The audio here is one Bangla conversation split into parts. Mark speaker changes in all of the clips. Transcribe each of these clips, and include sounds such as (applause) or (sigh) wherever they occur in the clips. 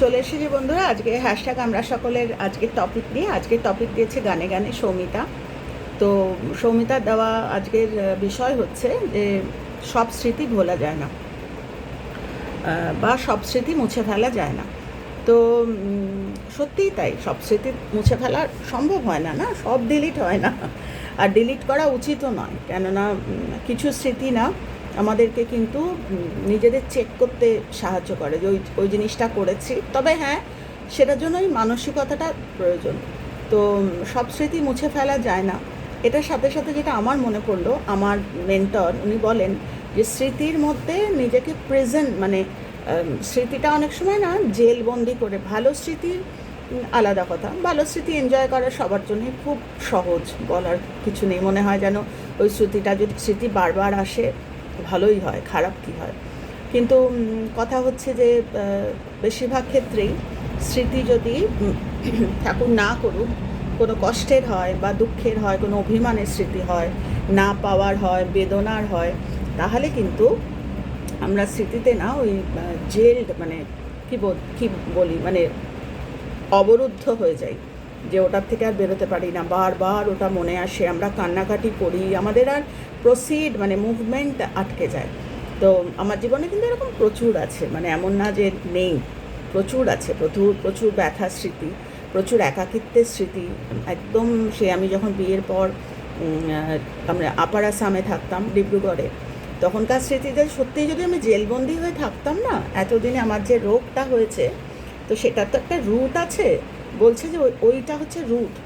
Speaker 1: চলে এসেছি বন্ধুরা, আজকে হ্যাশট্যাগ আমরা সকলের আজকের টপিক নিয়ে। আজকের টপিক দিয়েছে গানে গানে সৌমিতা। তো সৌমিতার দেওয়া আজকের বিষয় হচ্ছে যে সব স্মৃতি ভোলা যায় না বা সব স্মৃতি মুছে ফেলা যায় না। তো সত্যিই তাই, সব স্মৃতি মুছে ফেলা সম্ভব হয় না না? সব ডিলিট হয় না। আর ডিলিট করা উচিতও নয়, কেননা কিছু স্মৃতি না আমাদেরকে কিন্তু নিজেদের চেক করতে সাহায্য করে যে ওই ওই জিনিসটা করেছি। তবে হ্যাঁ সেটার জন্য ওই মানসিকতাটা প্রয়োজন। তো সব স্মৃতি মুছে ফেলা যায় না। এটার সাথে সাথে যেটা আমার মনে পড়ল, আমার মেন্টর উনি বলেন যে স্মৃতির মধ্যে নিজেকে প্রেজেন্ট মানে স্মৃতিটা অনেক সময় না জেলবন্দি করে। ভালো স্মৃতির আলাদা কথা। ভালো স্মৃতি এনজয় করা সবার জন্যই খুব সহজ বলার কিছু নেই। মনে হয় যেন ওই স্মৃতিটা যদি, স্মৃতি বারবার আসে ভালোই হয়, খারাপ কি হয়? কিন্তু কথা হচ্ছে যে বেশিরভাগ ক্ষেত্রেই স্মৃতি যদি ঠাকুর না করুক, কোনো কষ্টের হয় বা দুঃখের হয়, কোনো অভিমানের স্মৃতি হয়, না পাওয়ার হয়, বেদনার হয়, তাহলে কিন্তু আমরা স্মৃতিতে না ওই জেল মানে কী কী বলি মানে অবরুদ্ধ হয়ে যাই, যে ওটার থেকে আর বেরোতে পারি না। বারবার ওটা মনে আসে, আমরা কান্নাকাটি করি, আমাদের আর প্রসিড মানে মুভমেন্ট আটকে যায়। তো আমার জীবনে কিন্তু এরকম প্রচুর আছে মানে এমন না যে নেই, প্রচুর আছে, প্রচুর প্রচুর ব্যথা স্মৃতি, প্রচুর একাকিত্বের স্মৃতি। একদম সে আমি যখন বিয়ের পর আমরা আপার আসামে থাকতাম ডিব্রুগড়ে, তখনকার স্মৃতিতে সত্যিই যদি আমি জেলবন্দি হয়ে থাকতাম না, এতদিনে আমার যে রোগটা হয়েছে, তো সেটার তো একটা রুট আছে। বলছে যে ওই- ওইটা হচ্ছে রুট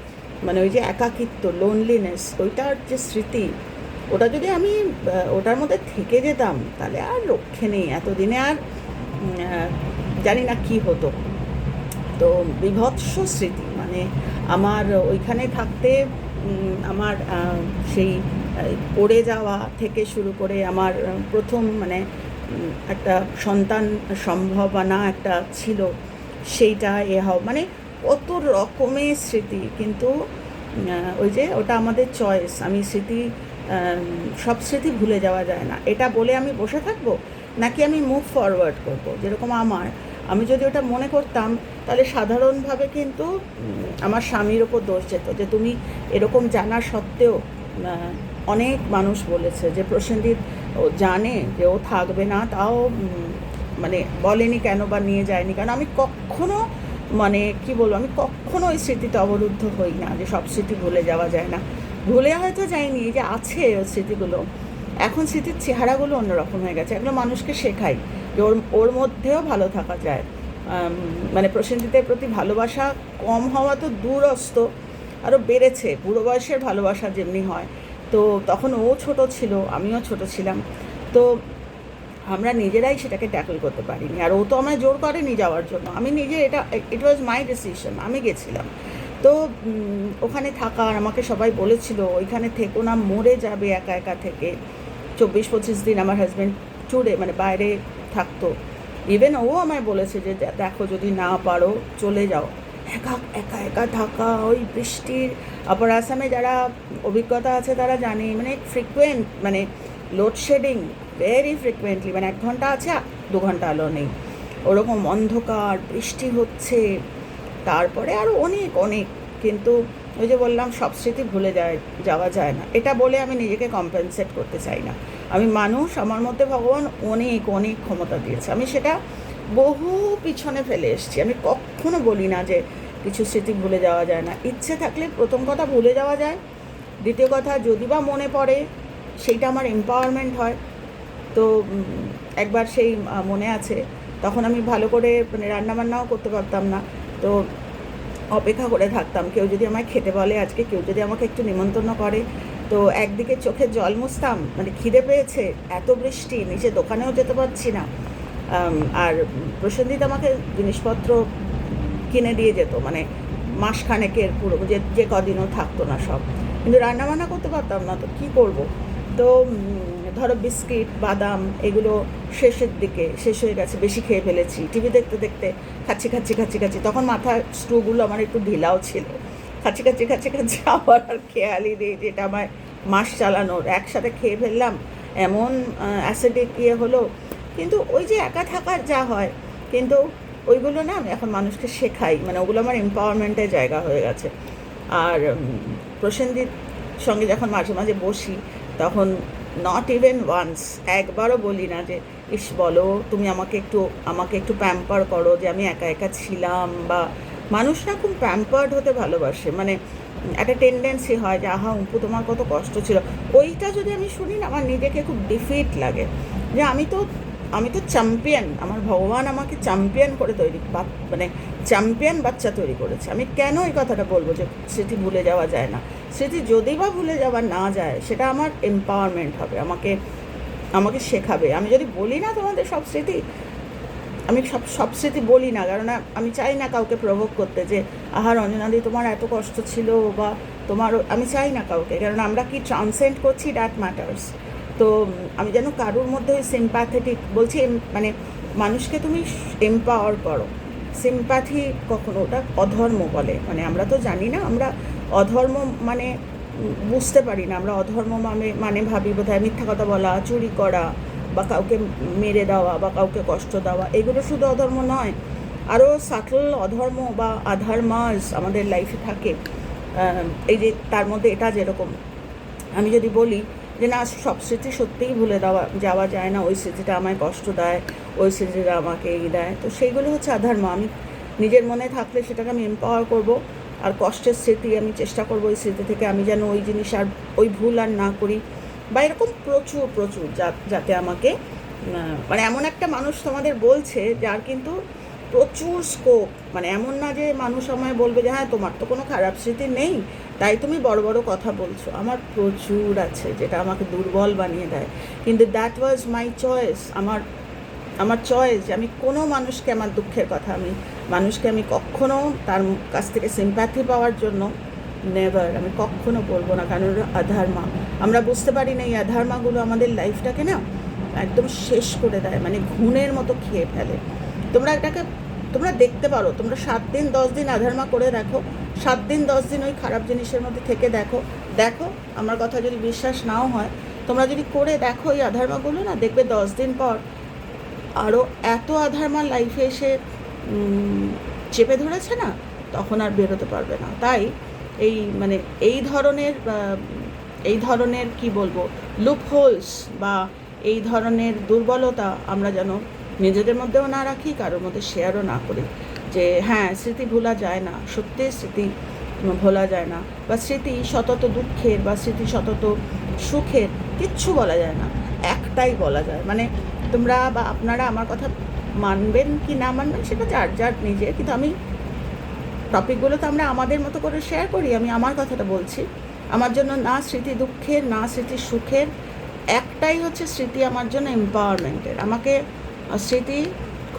Speaker 1: মানে ওই যে একাকিত্ব লোনলিনেস ওইটার যে স্মৃতি ওটা যদি আমি ওটার মধ্যে থেকে যেতাম, তাহলে আর লক্ষ্যে নেই। এতদিনে আর জানি না কি হতো। তো বিভৎস স্মৃতি মানে আমার ওইখানে থাকতে আমার সেই পড়ে যাওয়া থেকে শুরু করে আমার প্রথম মানে একটা সন্তান সম্ভাবনা একটা ছিল, সেইটা এ হও মানে কত রকমের স্মৃতি। কিন্তু ওই যে ওটা আমাদের চয়েস। আমি স্মৃতি সব স্মৃতি ভুলে যাওয়া যায় না। এটা বলে আমি বসে থাকব? নাকি আমি মুভ ফরওয়ার্ড করব? যেরকম আমার। আমি যদি ওটা মনে করতাম, তাহলে সাধারণভাবে কিন্তু আমার স্বামীর ওপর দোষ যেত। যে তুমি এরকম জানা সত্ত্বেও অনেক মানুষ বলেছে যে প্রসেনজিৎ ও জানে যে ও থাকবে না, তাও মানে বলেনি কেন বা নিয়ে যায়নি কারণ আমি কখনো মানে কি বলব, আমি কখনো ওই স্মৃতিতে অবরুদ্ধ হই না যে সব স্মৃতি ভুলে যাওয়া যায় না। ভুলে হয়তো যাইনি যে আছে ওর স্মৃতিগুলো। এখন স্মৃতির চেহারাগুলো অন্যরকম হয়ে গেছে। এগুলো মানুষকে শেখাই যে ওর ওর মধ্যেও ভালো থাকা যায়। মানে প্রসেনজিতের প্রতি ভালোবাসা কম হওয়া তো দূরস্ত আরও বেড়েছে। বুড়ো বয়সের ভালোবাসা যেমনি হয়। তো তখন ও ছোট ছিল, আমিও ছোট ছিলাম। তো আমরা নিজেরাই সেটাকে ট্যাকল করতে পারিনি। আর ও তো আমায় জোর করেনি যাওয়ার জন্য। আমি নিজে এটা ইট ওয়াজ মাই ডিসিশন আমি গেছিলাম। তো ওখানে থাকার আমাকে সবাই বলেছিল, ওইখানে থেকো না, মরে যাবে একা একা থেকে। চব্বিশ পঁচিশ দিন আমার হাজব্যান্ড ট্যুরে মানে বাইরে থাকতো। ইভেন ও আমায় বলেছে যে দেখো যদি না পারো, চলে যাও। একা একা একা থাকা, ওই বৃষ্টির। আপার আসামে যারা অভিজ্ঞতা আছে তারা জানে মানে ফ্রিকুয়েন্ট মানে লোডশেডিং ভেরি ফ্রিকুয়েন্টলি মানে এক ঘণ্টা আছে দু ঘণ্টা আলো নেই ওরকম অন্ধকার, বৃষ্টি হচ্ছে। তারপরে আরও অনেক অনেক। কিন্তু ওই যে বললাম, সব স্মৃতি ভুলে যায়, যাওয়া যায় না। এটা বলে আমি নিজেকে কম্পেনসেট করতে চাই না। আমি মানুষ, আমার মধ্যে ভগবান অনেক অনেক ক্ষমতা দিয়েছে। আমি সেটা বহু পিছনে ফেলে এসেছি। আমি কখনো বলি না যে কিছু স্মৃতি ভুলে যাওয়া যায় না। ইচ্ছে থাকলে প্রথম কথা ভুলে যাওয়া যায়। দ্বিতীয় কথা, যদি বা মনে পড়ে, সেইটা আমার এম্পাওয়ারমেন্ট হয়। তো একবার সেই মনে আছে। তখন আমি ভালো করে মানে রান্নাবান্নাও করতে পারতাম না। তো অপেক্ষা করে থাকতাম। কেউ যদি আমায় খেতে বলে আজকে, কেউ যদি আমাকে একটু নিমন্ত্রণ করে, তো একদিকে চোখে জল মুছতাম মানে খিদে পেয়েছে, এত বৃষ্টি, নিচে দোকানেও যেতে পারছি না। আর প্রসেনজিৎ আমাকে জিনিসপত্র কিনে দিয়ে যেত মানে মাসখানেকের পুরো, যে যে কদিনও থাকতো না সব। কিন্তু রান্নাবান্না করতে পারতাম না, তো কী করব? তো ধরো বিস্কিট, বাদাম, এগুলো শেষের দিকে, শেষ হয়ে গেছে, বেশি খেয়ে ফেলেছি। টিভি দেখতে দেখতে খাচ্ছি খাচ্ছি খাচ্ছি খাচ্ছি। তখন মাথার স্ক্রুগুলো আমার একটু ঢিলাও ছিল। খাচ্ছি খাচ্ছি খাচ্ছি খাচ্ছি, (laughs) আবার আর খেয়ালই নেই যেটা আমার মাস চালানোর। একসাথে খেয়ে ফেললাম, এমন অ্যাসিডিক ইয়ে হলো। কিন্তু ওই যে একা থাকার যা হয়, কিন্তু ওইগুলো না আমি এখন মানুষকে শেখাই। মানে ওগুলো আমার এম্পাওয়ারমেন্টের জায়গা হয়ে গেছে। আর প্রসেনজিৎ সঙ্গে যখন মাঝে মাঝে বসি, তখন নট ইভেন ওয়ান্স একবারও বলি না যে, ইস, বলো, তুমি আমাকে একটু আমাকে একটু প্যাম্পার করো যে আমি একা একা ছিলাম। বা মানুষ না খুব প্যাম্পার্ড হতে ভালোবাসে। মানে একটা টেন্ডেন্সি হয় যে, আহা, অঙ্কু, তোমার কত কষ্ট ছিল। ওইটা যদি আমি শুনি না, আমার নিজেকে খুব ডিফিট লাগে। যে আমি তো আমি তো চ্যাম্পিয়ন আমার ভগবান আমাকে চ্যাম্পিয়ন করে তৈরি মানে চ্যাম্পিয়ন বাচ্চা তৈরি করেছে। আমি কেন এই কথাটা বলব যে স্মৃতি ভুলে যাওয়া যায় না? স্মৃতি যদি বা ভুলে যাওয়া না যায়, সেটা আমার এম্পাওয়ারমেন্ট হবে, আমাকে আমাকে শেখাবে। আমি যদি বলি না তোমাদের সব স্মৃতি, আমি সব সব স্মৃতি বলি না, কারণ আমি চাই না কাউকে প্রভোগ করতে যে, আহা রঞ্জনাদি, তোমার এত কষ্ট ছিল বা তোমার আমি চাই না কাউকে, কারণ আমরা কি ট্রান্সেন্ড করছি দ্যাট ম্যাটার্স তো আমি যেন কারুর মধ্যে ওই সিম্প্যাথেটিক বলছি মানে মানুষকে তুমি এম্পাওয়ার করো। সিম্প্যাথি কখনো, ওটা অধর্ম বলে। মানে আমরা তো জানি না, আমরা অধর্ম মানে বুঝতে পারি না। আমরা অধর্ম মানে মানে ভাবি বোধহয় মিথ্যা কথা বলা, চুরি করা, বা কাউকে মেরে দেওয়া, বা কাউকে কষ্ট দেওয়া। এগুলো শুধু অধর্ম নয় আরও সাটল অধর্ম বা আধারমাস আমাদের লাইফে থাকে। এই যে তার মধ্যে এটা যেরকম। আমি যদি বলি যে না, সব স্মৃতি সত্যিই ভুলে দেওয়া, যাওয়া যায় না। ওই স্মৃতিটা আমায় কষ্ট দেয়, ওই স্মৃতিটা আমাকে এই দেয়। তো সেইগুলো হচ্ছে আধার্ম আমি নিজের মনে থাকলে সেটাকে আমি এম্পাওয়ার করব। আর কষ্টের স্মৃতি আমি চেষ্টা করব ওই স্মৃতি থেকে আমি যেন ওই জিনিস আর ওই ভুল আর না করি। বা এরকম প্রচুর প্রচুর যাতে আমাকে মানে এমন একটা মানুষ তোমাদের বলছে যার কিন্তু প্রচুর স্কোপ মানে এমন না যে মানুষ আমায় বলবে যে হ্যাঁ তোমার তো কোনো খারাপ স্মৃতি নেই। তাই তুমি বড় বড় কথা বলছো। আমার প্রচুর আছে যেটা আমাকে দুর্বল বানিয়ে দেয়। কিন্তু দ্যাট ওয়াজ মাই চয়েস আমার আমার চয়েস যে আমি কোনো মানুষকে আমার দুঃখের কথা আমি, মানুষকে আমি কখনো তার কাছ থেকে সিম্প্যাথি পাওয়ার জন্য নেভার আমি কখনো বলব না। কারণ আধার্মা আমরা বুঝতে পারি না এই আধার্মাগুলো আমাদের লাইফটাকে না একদম শেষ করে দেয় মানে ঘুণের মতো খেয়ে ফেলে। তোমরা এটাকে, তোমরা দেখতে পারো, তোমরা সাত দিন, দশ দিন আধার্মা করে দেখো সাত দিন, দশ দিন ওই খারাপ জিনিসের মধ্যে থেকে দেখো। দেখো, আমার কথা যদি বিশ্বাস নাও হয়, তোমরা যদি করে দেখো এই আধার্মাগুলো না, দেখবে দশ দিন পর আরও এত আধার্মা লাইফে এসে চেপে ধরেছে না, তখন আর বেরোতে পারবে না। তাই এই মানে এই ধরনের এই ধরনের কি বলব লুপ হোলস বা এই ধরনের দুর্বলতা আমরা যেন নিজেদের মধ্যেও না রাখি, কারোর মধ্যে শেয়ারও না করি। যে হ্যাঁ স্মৃতি ভোলা যায় না। সত্যি স্মৃতি ভোলা যায় না। বা স্মৃতি সতত দুঃখের বা স্মৃতি সতত সুখের কিচ্ছু বলা যায় না। একটাই বলা যায়। মানে তোমরা বা আপনারা আমার কথা মানবেন কি না মানবেন সেটা যার যার নিজের। কিন্তু আমি টপিকগুলো তো আমরা আমাদের মতো করে শেয়ার করি। আমি আমার কথাটা বলছি। আমার জন্য না স্মৃতি দুঃখের, না স্মৃতি সুখের, একটাই হচ্ছে স্মৃতি আমার জন্য এম্পাওয়ারমেন্টের আমাকে স্মৃতি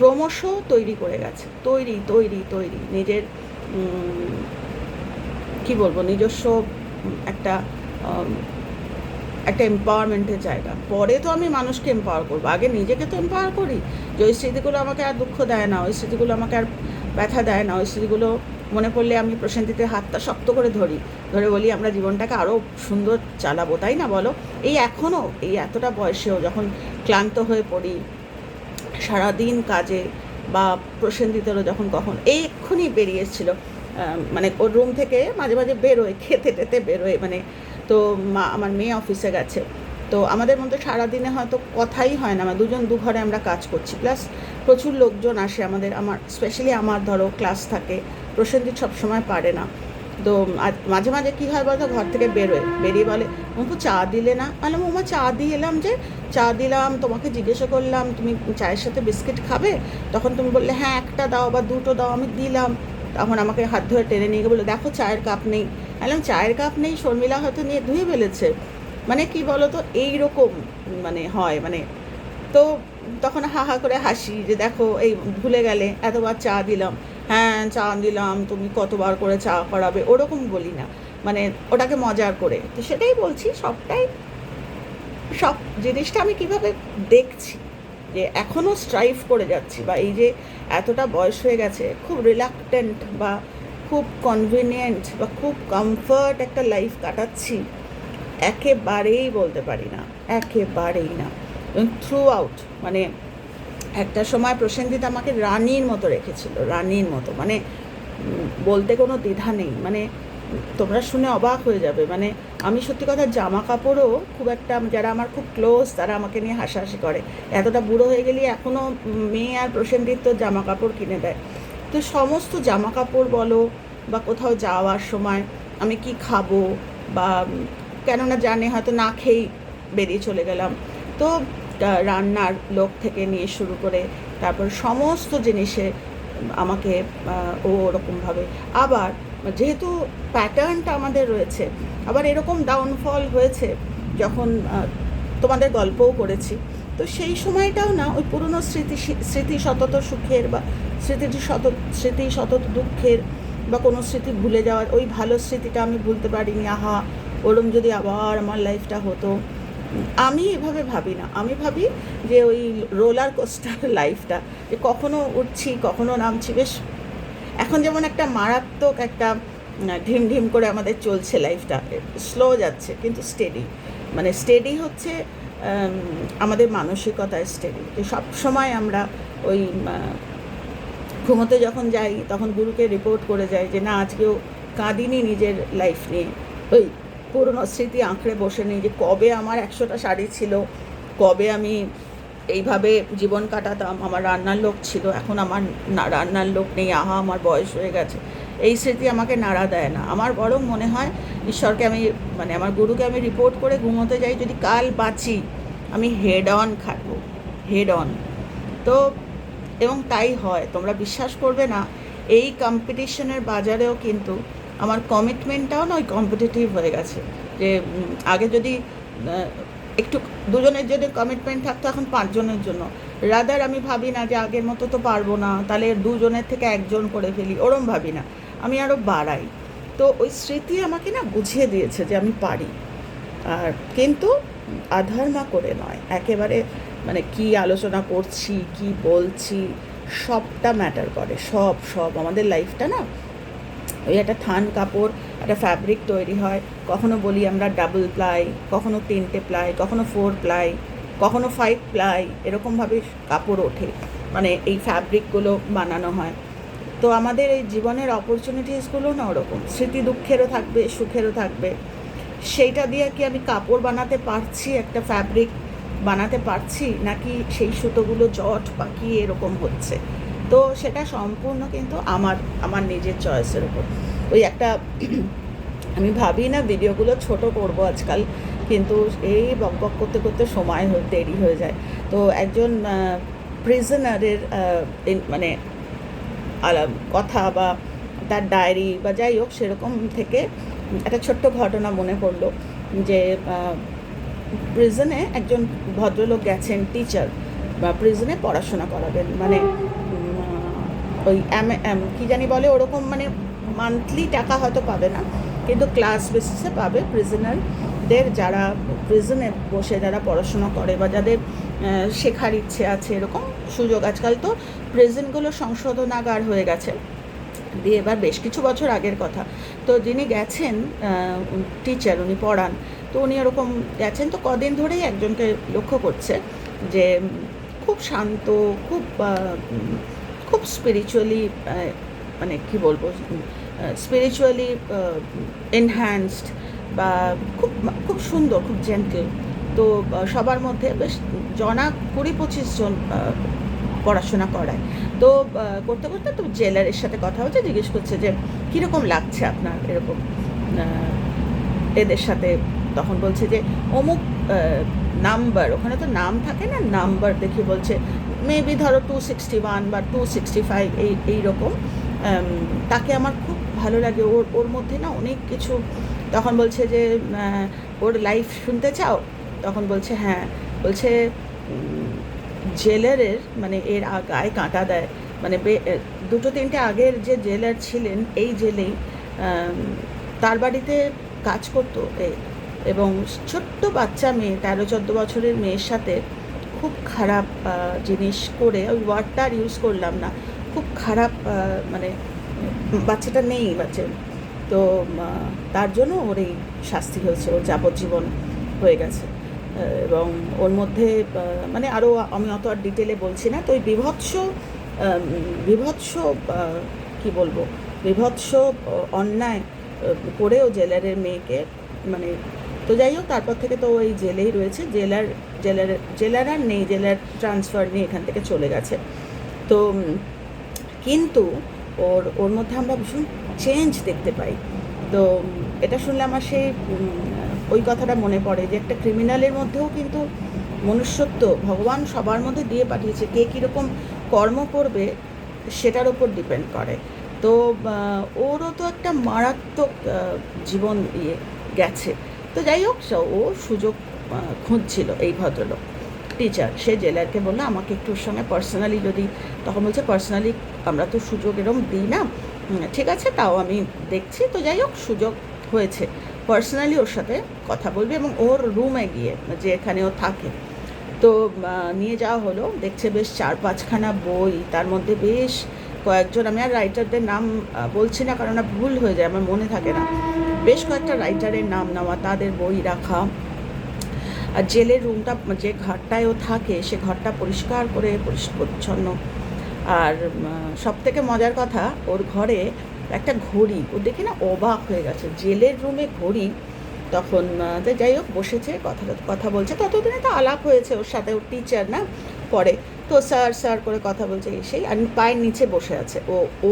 Speaker 1: ক্রমশ তৈরি করে গেছে। তৈরি তৈরি তৈরি। নিজের কি বলব, নিজস্ব একটা একটা এম্পাওয়ারমেন্টের জায়গা। পরে তো আমি মানুষকে এম্পাওয়ার করব। আগে নিজেকে তো এম্পাওয়ার করি যে ওই স্মৃতিগুলো আমাকে আর দুঃখ দেয় না, ওই স্মৃতিগুলো আমাকে আর ব্যথা দেয় না, ওই স্মৃতিগুলো মনে পড়লে আমি প্রশান্তিতে হাতটা শক্ত করে ধরি। ধরে বলি আমরা জীবনটাকে আরও সুন্দর চালাবো, তাই না বলো? এই এখনও এই এতটা বয়সেও যখন ক্লান্ত হয়ে পড়ি সারাদিন কাজে বা প্রসেনজিতেরও যখন কখন এই এক্ষুনি বেরিয়ে এসেছিল মানে ওর রুম থেকে মাঝে মাঝে বেরোয়, খেতে টেতে বেরোয় মানে তো মা, আমার মেয়ে অফিসে গেছে। তো আমাদের মধ্যে সারাদিনে হয়তো কথাই হয় না আমরা দুজন দু ঘরে আমরা কাজ করছি। প্লাস প্রচুর লোকজন আসে আমাদের, আমার স্পেশালি আমার ধরো ক্লাস থাকে, প্রসেনজিৎ সবসময় পারে না। তো মাঝে মাঝে কী হয় বলতো, ঘর থেকে বেরোয়, বেরিয়ে বলে অঙ্কু চা দিলে না? বললাম ওমা চা দিয়ে এলাম যে, চা দিলাম, তোমাকে জিজ্ঞাসা করলাম, তুমি চায়ের সাথে বিস্কিট খাবে? তখন তুমি বললে হ্যাঁ একটা দাও, বা দুটো দাও, আমি দিলাম। তখন আমাকে হাত ধরে টেনে নিয়ে গিয়ে বলল, দেখো, চায়ের কাপ নেই। বললাম, চায়ের কাপ নেই? শর্মিলা হয়তো নিয়ে ধুয়ে ফেলেছে। মানে কি বলো তো এইরকম মানে হয় মানে তো তখন হা হা করে হাসি যে, দেখো, এই ভুলে গেলে, এতবার চা দিলাম। হ্যাঁ চা দিলাম, তুমি কতবার করে চা করাবে, ওরকম বলি না। মানে ওটাকে মজার করে। তো সেটাই বলছি, সবটাই, সব জিনিসটা আমি কীভাবে দেখছি, যে এখনও স্ট্রাইভ করে যাচ্ছি, বা এই যে এতটা বয়স হয়ে গেছে, খুব রিলাক্টেন্ট বা খুব কনভিনিয়েন্ট বা খুব কমফর্ট একটা লাইফ কাটাচ্ছি, একেবারেই বলতে পারি না, একেবারেই না। থ্রু আউট মানে একটা সময় প্রসেনজিৎ আমাকে রানীর মতো রেখেছিল, রানীর মতো। মানে বলতে কোনো দ্বিধা নেই। মানে তোমরা শুনে অবাক হয়ে যাবে। মানে আমি সত্যি কথা জামা কাপড়ও খুব একটা, যারা আমার খুব ক্লোজ তারা আমাকে নিয়ে হাসাহাসি করে। এতটা বুড়ো হয়ে গেলে এখনও মেয়ে আর প্রসেনজিৎ তো জামা কাপড় কিনে দেয়। তো সমস্ত জামা কাপড় বলো বা কোথাও যাওয়ার সময় আমি কি খাব বা কেননা জানে হয়তো না খেয়েই বেরিয়ে চলে গেলাম। তো রান্নার লোক থেকে নিয়ে শুরু করে তারপর সমস্ত জিনিসে আমাকে ও ওরকমভাবে। আবার যেহেতু প্যাটার্নটা আমাদের রয়েছে, আবার এরকম ডাউনফল হয়েছে যখন তোমাদের গল্পও করেছি, তো সেই সময়টাও না, ওই পুরনো স্মৃতি স্মৃতি সতত সুখের বা স্মৃতি শত স্মৃতি সতত দুঃখের বা কোনো স্মৃতি ভুলে যাওয়ার, ওই ভালো স্মৃতিটা আমি ভুলতে পারিনি। আহা, ওরম যদি আবার আমার লাইফটা হতো। আমি এভাবে ভাবি না। আমি ভাবি যে ওই রোলার কোস্টার লাইফটা যে কখনো উঠছি, কখনো নামছি, বেশ এখন যেমন একটা মারাত্মক একটা ঢিম ঢিম করে আমাদের চলছে লাইফটা স্লো যাচ্ছে, কিন্তু স্টেডি মানে স্টেডি হচ্ছে আমাদের মানসিকতায় স্টেডি যে সব সময় আমরা ওই ঘুমোতে যখন যাই, তখন গুরুকে রিপোর্ট করে যাই যে, না, আজকেও কাঁদিনি নিজের লাইফ নিয়ে। ওই পুরনো স্মৃতি আঁকড়ে বসে নেই যে কবে আমার একশোটা শাড়ি ছিল, কবে আমি এইভাবে জীবন কাটাতাম। আমার রান্নার লোক ছিল, এখন আমার রান্নার লোক নেই, আহা, আমার বয়স হয়ে গেছে। এই স্মৃতি আমাকে নাড়া দেয় না। আমার বরং মনে হয়, ঈশ্বরকে আমি মানে আমার গুরুকে আমি রিপোর্ট করে ঘুমোতে যাই, যদি কাল বাঁচি, আমি হেড অন খাটবো হেড অন তো, এবং তাই হয়, তোমরা বিশ্বাস করবে না, এই কম্পিটিশনের বাজারেও কিন্তু আমার কমিটমেন্টটাও না ওই কম্পিটিটিভ হয়ে গেছে। যে আগে যদি একটু দুজনের যদি কমিটমেন্ট থাকতো এখন পাঁচজনের জন্য। রাদার আমি ভাবি না যে আগের মতো তো পারব না, তাহলে দুজনের থেকে একজন করে ফেলি, ওরম ভাবি না। আমি আরও বাড়াই। তো ওই স্মৃতি আমাকে না বুঝিয়ে দিয়েছে যে আমি পারি। আর কিন্তু আধার আধর্মা করে নয়, একেবারে মানে কি আলোচনা করছি, কি বলছি, সবটা ম্যাটার করে, সব সব। আমাদের লাইফটা না ওই একটা থান কাপড়, একটা ফ্যাব্রিক তৈরি হয়। কখনো বলি আমরা ডাবল প্লাই কখনো তিনটে প্লাই কখনো ফোর প্লাই কখনো ফাইভ প্লাই এরকমভাবে কাপড় ওঠে। মানে এই ফ্যাব্রিকগুলো বানানো হয়। তো আমাদের এই জীবনের অপরচুনিটিসগুলো না ওরকম। স্মৃতি দুঃখেরও থাকবে, সুখেরও থাকবে। সেইটা দিয়ে কি আমি কাপড় বানাতে পারছি, একটা ফ্যাব্রিক বানাতে পারছি? নাকি সেই সুতোগুলো জট পাকিয়ে এরকম হচ্ছে? তো সেটা সম্পূর্ণ কিন্তু আমার আমার নিজের চয়েসের উপর। ওই একটা, আমি ভাবি না ভিডিওগুলো ছোট করব আজকাল, কিন্তু এই বক বক করতে করতে সময় হয়ে, দেরি হয়ে যায়। তো একজন প্রিজনারের মানে কথা বা তার ডায়েরি বা যাই হোক, সেরকম থেকে একটা ছোট্ট ঘটনা মনে পড়ল যে প্রিজনে একজন ভদ্রলোক গেছেন টিচার বা প্রিজনে পড়াশোনা করাবেন। মানে ওই কি জানি বলে, ওরকম মানে মান্থলি টাকা হয়তো পাবে না, কিন্তু ক্লাস বেসিসে পাবে প্রিজনারদের যারা প্রিজনে বসে যারা পড়াশোনা করে বা যাদের শেখার ইচ্ছে আছে, এরকম সুযোগ। আজকাল তো প্রেজেন্টগুলো সংশোধনাগার হয়ে গেছে। দিয়ে এবার বেশ কিছু বছর আগের কথা। তো যিনি গেছেন টিচার উনি পড়ান, তো উনি ওরকম গেছেন, তো কদিন ধরেই একজনকে লক্ষ্য করছে যে খুব শান্ত, খুব খুব স্পিরিচুয়ালি মানে কি বলব স্পিরিচুয়ালি এনহ্যান্সড বা খুব খুব সুন্দর, খুব জেন্টেল তো সবার মধ্যে বেশ জনা কুড়ি পঁচিশ জন পড়াশোনা করায়। তো করতে করতে তো জেলারের সাথে কথা হচ্ছে, জিজ্ঞেস করছে যে, কীরকম লাগছে আপনার? এরকম এদের সাথে তখন বলছে যে, অমুক নাম্বার ওখানে তো নাম থাকে না নাম্বার দেখে বলছে মেবি ধরো টু সিক্সটি ওয়ান বা টু সিক্সটি ফাইভ এই এইরকম তাকে আমার খুব ভালো লাগে। ওর ওর মধ্যে না অনেক কিছু তখন বলছে যে ওর লাইফ শুনতে চাও? তখন বলছে হ্যাঁ। বলছে জেলারের মানে এর গায়ে কাঁটা দেয়। মানে দুটো তিনটে আগের যে জেলার ছিলেন, এই জেলেই তার বাড়িতে কাজ করতো। এবং ছোট্ট বাচ্চা মেয়ে, তেরো চোদ্দ বছরের মেয়ের সাথে খুব খারাপ জিনিস করে ওই ওয়ার্ডটা আর ইউজ করলাম না। খুব খারাপ মানে বাচ্চাটা নেই বাচ্চা তো তার জন্য ওর এই শাস্তি হয়েছে ওর যাবজ্জীবন হয়ে গেছে। এবং ওর মধ্যে মানে আরও আমি অত আর ডিটেলে বলছি না তো ওই বিভৎস বিভৎস কি বলব বিভৎস অন্যায় আহ, করেও জেলারের মেয়েকে মানে তো যাই হোক তারপর থেকে তো ওই জেলেই রয়েছে। জেলার জেলার জেলার আর নেই, জেলার ট্রান্সফার নিয়ে এখান থেকে চলে গেছে। তো, কিন্তু ওর ওর মধ্যে আমরা ভীষণ চেঞ্জ দেখতে পাই। তো, এটা শুনলে আমার সেই ওই কথাটা মনে পড়ে যে একটা ক্রিমিনালের মধ্যেও কিন্তু মনুষ্যত্ব ভগবান সবার মধ্যে দিয়ে পাঠিয়েছে, কে কীরকম কর্ম করবে সেটার উপর ডিপেন্ড করে। তো ওরও তো একটা মারাত্মক জীবন ইয়ে গেছে। তো যাই হোক, ও সুযোগ খুঁজছিল এই ভদ্রলোক। টিচার সে জেলারকে বলল, আমাকে একটু সঙ্গে পার্সোনালি যদি তখন বলছে পার্সোনালি আমরা তো সুযোগ এরকম দিই না। ঠিক আছে, তাও আমি দেখছি। তো যাই হোক, সুযোগ হয়েছে। পার্সোনালি ওর সাথে কথা বলবে এবং ওর রুমে গিয়ে যে এখানে ও থাকে, তো নিয়ে যাওয়া হলো। দেখছে বেশ চার পাঁচখানা বই, তার মধ্যে বেশ কয়েকজন, আমি আর রাইটারদের নাম বলছি না, কারণ ভুল হয়ে যায়, আমার মনে থাকে না। বেশ কয়েকটা রাইটারের নাম নেওয়া, তাদের বই রাখা আর জেলের রুমটা, যে ঘরটায় ও থাকে, সে ঘরটা পরিষ্কার করে পরিচ্ছন্ন। আর সব থেকে মজার কথা, ওর ঘরে একটা ঘড়ি, ও দেখে না অবাক হয়ে গেছে। জেলের রুমে ঘড়ি, তখন যাই হোক, বসেছে, কথা কথা বলছে। ততদিনে তো আলাপ হয়েছে ওর সাথে, ওর টিচার না, পরে। তো স্যার স্যার করে কথা বলছে, এসেই, আর পায়ের নিচে বসে আছে। ও ও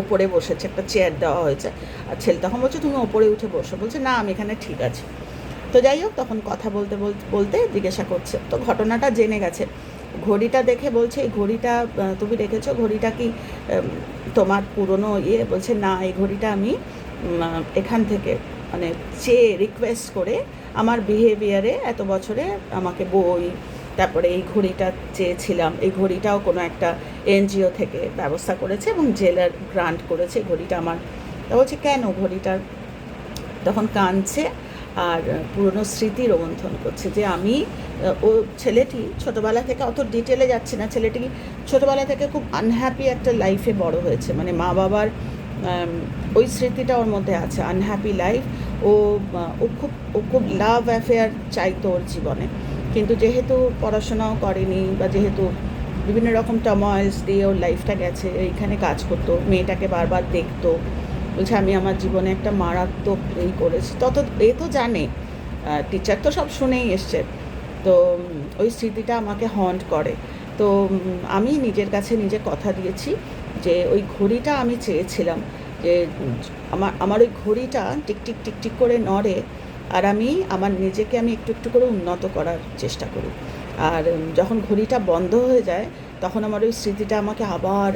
Speaker 1: ওপরে বসেছে, একটা চেয়ার দেওয়া হয়েছে। আর ছেলে তখন বলছে, তুমি ওপরে উঠে বসো। বলছে, না, আমি এখানে ঠিক আছে। তো যাই হোক, তখন কথা বলতে বলতে জিজ্ঞাসা করছে। তো ঘটনাটা জেনে গেছে। ঘড়িটা দেখে বলছে, এই ঘড়িটা তুমি রেখেছো? ঘড়িটা কি তোমার পুরনো ইয়ে? বলছে, না, এই ঘড়িটা আমি এখান থেকে মানে চেয়ে রিকোয়েস্ট করে আমার বিহেভিয়ারে এত বছরে আমাকে বই, তারপরে এই ঘড়িটা চেয়েছিলাম। এই ঘড়িটাও কোনো একটা এনজিও থেকে ব্যবস্থা করেছে এবং জেলার গ্রান্ট করেছে, ঘড়িটা আমার। তা বলছে, কেন ঘড়িটার? তখন কাঁদছে। আর পুরনো স্মৃতি রোমন্থন করছে যে আমি, ও ছেলেটি ছোটোবেলা থেকে অত ডিটেলে যাচ্ছে না, ছেলেটি ছোটোবেলা থেকে খুব আনহ্যাপি একটা লাইফে বড় হয়েছে। মানে মা বাবার ওই স্মৃতিটা ওর মধ্যে আছে আনহ্যাপি লাইফ ও ও খুব ও খুব লাভ অ্যাফেয়ার চাইতো ওর জীবনে। কিন্তু যেহেতু পড়াশোনাও করেনি বা যেহেতু বিভিন্ন রকম টময়েলস দিয়ে ওর লাইফটা গেছে, এইখানে কাজ করতো, মেয়েটাকে বারবার দেখতো বলছে, আমি আমার জীবনে একটা মারাত্মক এই করেছি। তত, এ তো জানে। টিচার তো সব শুনেই এসছে। তো ওই স্মৃতিটা আমাকে হন্ট করে। তো আমি নিজের কাছে নিজে কথা দিয়েছি যে, ওই ঘড়িটা আমি চেয়েছিলাম যে, আমার আমার ওই ঘড়িটা টিকটিক টিকটিক করে নড়ে আর আমি, আমার নিজেকে আমি একটু একটু করে উন্নত করার চেষ্টা করি। আর যখন ঘড়িটা বন্ধ হয়ে যায় তখন আমার ওই স্মৃতিটা আমাকে আবার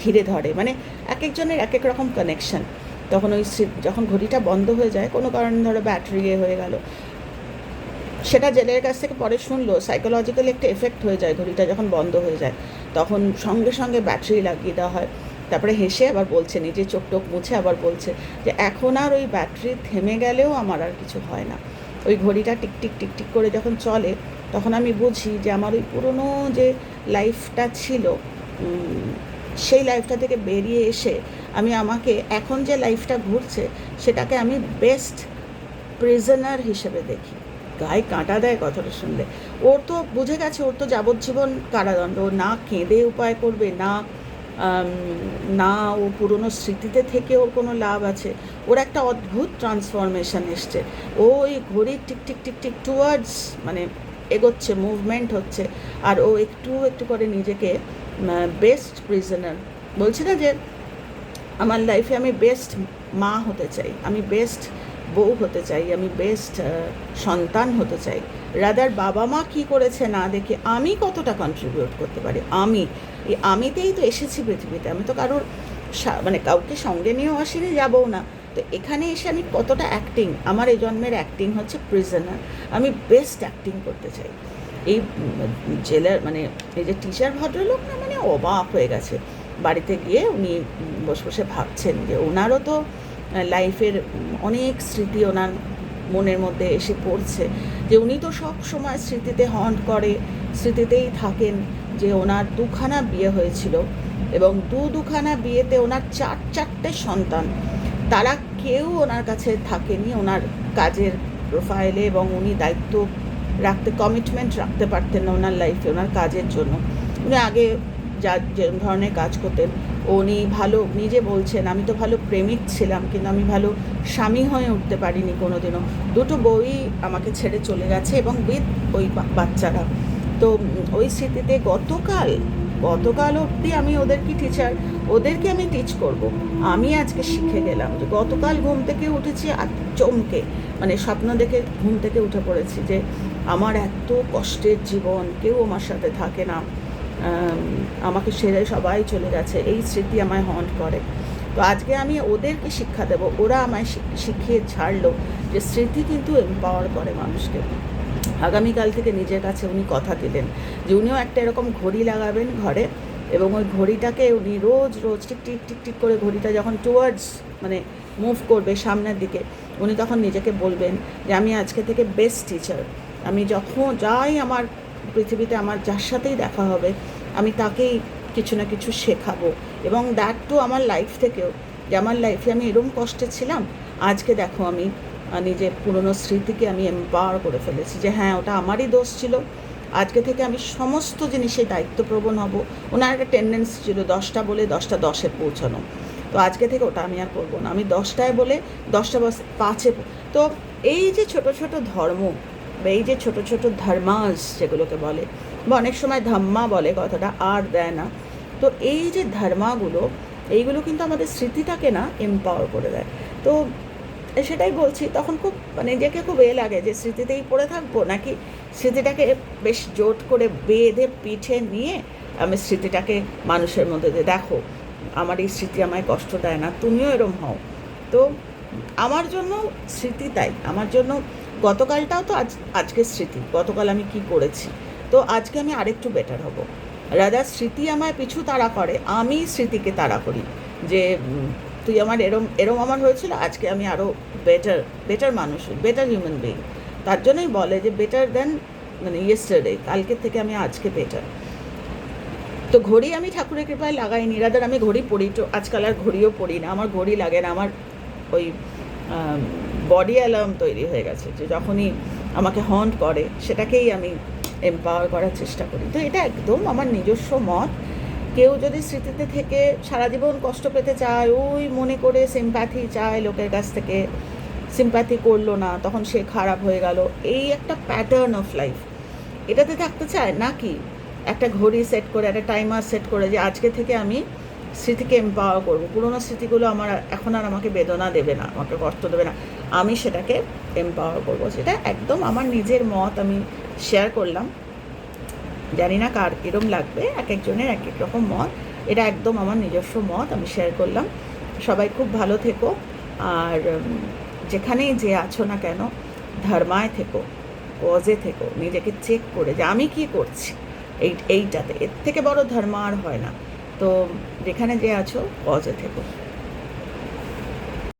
Speaker 1: ঘিরে ধরে। মানে এক একজনের এক এক রকম কানেকশন তখন ওই যখন ঘড়িটা বন্ধ হয়ে যায়, কোনো কারণে ধরো ব্যাটারি এ হয়ে গেল। সেটা জেলের কাছ থেকে পরে শুনলো সাইকোলজিক্যালি একটা এফেক্ট হয়ে যায় ঘড়িটা যখন বন্ধ হয়ে যায়। তখন সঙ্গে সঙ্গে ব্যাটারি লাগিয়ে দেওয়া হয়। তারপরে হেসে আবার বলছে নিজে চোখ টোক মুছে আবার বলছে যে, এখন আর ওই ব্যাটারি থেমে গেলেও আমার আর কিছু হয় না। ওই ঘড়িটা টিকটিক টিকটিক করে যখন চলে, তখন আমি বুঝি যে, আমার ওই পুরনো যে লাইফটা ছিল সেই লাইফটা থেকে বেরিয়ে এসে আমি আমাকে এখন যে লাইফটা ঘুরছে, সেটাকে আমি বেস্ট প্রিজনার হিসেবে দেখি। গায়ে কাঁটা দেয় কথাটা শুনলে। ওর তো বুঝে গেছে, ওর তো যাবজ্জীবন কারাদণ্ড। না কেঁদে উপায় করবে, না না ও পুরনো স্মৃতিতে থেকে ওর কোনো লাভ আছে। ওর একটা অদ্ভুত ট্রান্সফরমেশন এসছে। ওই ঘড়ির tick tick tick tick towards মানে এগোচ্ছে মুভমেন্ট হচ্ছে। আর ও একটু একটু করে নিজেকে বেস্ট প্রিজনার বলছি না যে আমার লাইফে আমি বেস্ট মা হতে চাই, আমি বেস্ট বউ হতে চাই, আমি বেস্ট সন্তান হতে চাই। রাদার বাবা মা কী করেছে না দেখে আমি কতটা কন্ট্রিবিউট করতে পারি? আমি আমিতেই তো এসেছি পৃথিবীতে। আমি তো কারোর মানে কাউকে সঙ্গে নিয়েও আসিনি, যাবও না। তো এখানে এসে আমি কতটা অ্যাক্টিং আমার এই জন্মের অ্যাক্টিং হচ্ছে প্রিজনার আমি বেস্ট অ্যাক্টিং করতে চাই। এই জেলার মানে এই যে টিচার ভদ্রলোক না মানে অবাক হয়ে গেছে। বাড়িতে গিয়ে উনি বসে বসে ভাবছেন যে ওনারও তো লাইফের অনেক স্মৃতি ওনার মনের মধ্যে এসে পড়ছে, যে উনি তো সব সময় স্মৃতিতে হন্ট করে, স্মৃতিতেই থাকেন যে ওনার দুখানা বিয়ে হয়েছিল এবং দু দুখানা বিয়েতে ওনার চার চারটে সন্তান। তারা কেউ ওনার কাছে থাকেনি, ওনার কাজের প্রোফাইলে এবং উনি দায়িত্ব রাখতে কমিটমেন্ট রাখতে পারতেন না ওনার লাইফে ওনার কাজের জন্য। উনি আগে যা যে ধরনের কাজ করতেন, উনি ভালো, নিজে বলছেন, আমি তো ভালো প্রেমিক ছিলাম, কিন্তু আমি ভালো স্বামী হয়ে উঠতে পারিনি কোনোদিনও। দুটো বই আমাকে ছেড়ে চলে গেছে এবং উইথ ওই বাচ্চারা। তো ওই স্মৃতিতে গতকাল গতকাল অবধি আমি ওদেরকে টিচার ওদেরকে আমি টিচ করব। আমি আজকে শিখে গেলাম যে গতকাল ঘুম থেকে উঠেছি আর চমকে মানে স্বপ্ন দেখে ঘুম থেকে উঠে পড়েছি যে আমার এত কষ্টের জীবন, কেউ আমার সাথে থাকে না আমাকে সেরে সবাই চলে গেছে, এই স্মৃতি আমায় হন্ট করে। তো আজকে আমি ওদেরকে শিক্ষা দেব, ওরা আমায় শিখ- শিখিয়ে ছাড়লো যে স্মৃতি কিন্তু এম্পাওয়ার করে মানুষকে। আগামীকাল থেকে নিজের কাছে উনি কথা দিলেন যে উনিও একটা এরকম ঘড়ি লাগাবেন ঘরে এবং ওই ঘড়িটাকে উনি রোজ রোজ টিক টিক টিক টিক করে ঘড়িটা যখন টুয়ার্ডস মানে মুভ করবে সামনের দিকে, উনি তখন নিজেকে বলবেন যে, আমি আজকে থেকে বেস্ট টিচার আমি যখন, যাই আমার পৃথিবীতে আমার যার সাথেই দেখা হবে, আমি তাকেই কিছু না কিছু শেখাবো। এবং দ্যাট টু আমার লাইফ থেকেও, যে আমার লাইফে আমি এরম কষ্টে ছিলাম, আজকে দেখো আমি নিজের পুরনো স্মৃতিকে আমি এম্পাওয়ার করে ফেলেছি যে হ্যাঁ ওটা আমারই দোষ ছিল আজকে থেকে আমি সমস্ত জিনিসে দায়িত্বপ্রবণ হব। ওনার একটা টেন্ডেন্সি ছিল দশটা বলে দশটা দশে পৌঁছানো। তো আজকে থেকে ওটা আমি আর করব না। আমি দশটায় বলে দশটা বাস পাঁচে তো এই যে ছোট ছোট ধর্ম বা এই যে ছোট ছোট ধর্মাস যেগুলোকে বলে, বা অনেক সময় ধাম্মা বলে কথাটা, আর দেয় না। তো এই যে ধর্মাগুলো, এইগুলো কিন্তু আমাদের স্মৃতিটাকে না এম্পাওয়ার করে দেয়। তো সেটাই বলছি, তখন খুব মানে নিজেকে খুব এ লাগে যে স্মৃতিতেই পড়ে থাকব নাকি স্মৃতিটাকে বেশ জোট করে বেঁধে পিঠে নিয়ে আমি স্মৃতিটাকে মানুষের মধ্যে দিয়ে, দেখো, আমার এই স্মৃতি আমায় কষ্ট দেয় না, তুমিও এরম হও। তো আমার জন্য স্মৃতি তাই, আমার জন্য গতকালটাও তো আজ, আজকের স্মৃতি, গতকাল আমি কি করেছি? তো আজকে আমি আরেকটু বেটার হব। রাজা, স্মৃতি আমায় পিছু তাড়া করে, আমি স্মৃতিকে তাড়া করি যে তুই আমার এরম এরম আমার হয়েছিল, আজকে আমি আরও বেটার বেটার মানুষ বেটার হিউম্যান বিং তার জন্যই বলে যে বেটার দেন মানে ইয়েস্টারডে কালকের থেকে আমি আজকে বেটার তো ঘড়ি আমি ঠাকুরের কৃপায় লাগাই নিরাদার আমি ঘড়ি পরি তো আজকাল আর ঘড়িও পরি না, আমার ঘড়ি লাগে না, আমার ওই বডি অ্যালার্ম তৈরি হয়ে গেছে, যে যখনই আমাকে হন্ট করে, সেটাকেই আমি এম্পাওয়ার করার চেষ্টা করি। তো এটা একদম আমার নিজস্ব মত। কেউ যদি স্মৃতিতে থেকে সারা জীবন কষ্ট পেতে চায়, ওই মনে করে সিম্প্যাথি চায় লোকের কাছ থেকে সিম্প্যাথি করল না, তখন সে খারাপ হয়ে গেল। এই একটা প্যাটার্ন অফ লাইফ এটাতে থাকতে চায় নাকি একটা ঘড়ি সেট করে, একটা টাইমার সেট করে যে আজকে থেকে আমি স্মৃতিকে এম্পাওয়ার করব। পুরোনো স্মৃতিগুলো আমার এখন আর আমাকে বেদনা দেবে না, আমাকে কষ্ট দেবে না। আমি সেটাকে এম্পাওয়ার করব। সেটা একদম আমার নিজের মত আমি শেয়ার করলাম। জানি না কার কীরম লাগবে, এক একজনের এক এক রকম মত। এটা একদম আমার নিজস্ব মত আমি শেয়ার করলাম। সবাই খুব ভালো থেকো। আর যেখানেই যে আছো না কেন, ধর্মায় থেকো কজে থেকো, নিজেকে চেক করে যে আমি কি করছি? এই, এইটাতে। এর থেকে বড় ধর্ম আর হয় না। তো যেখানে যে আছো কজে থেকো।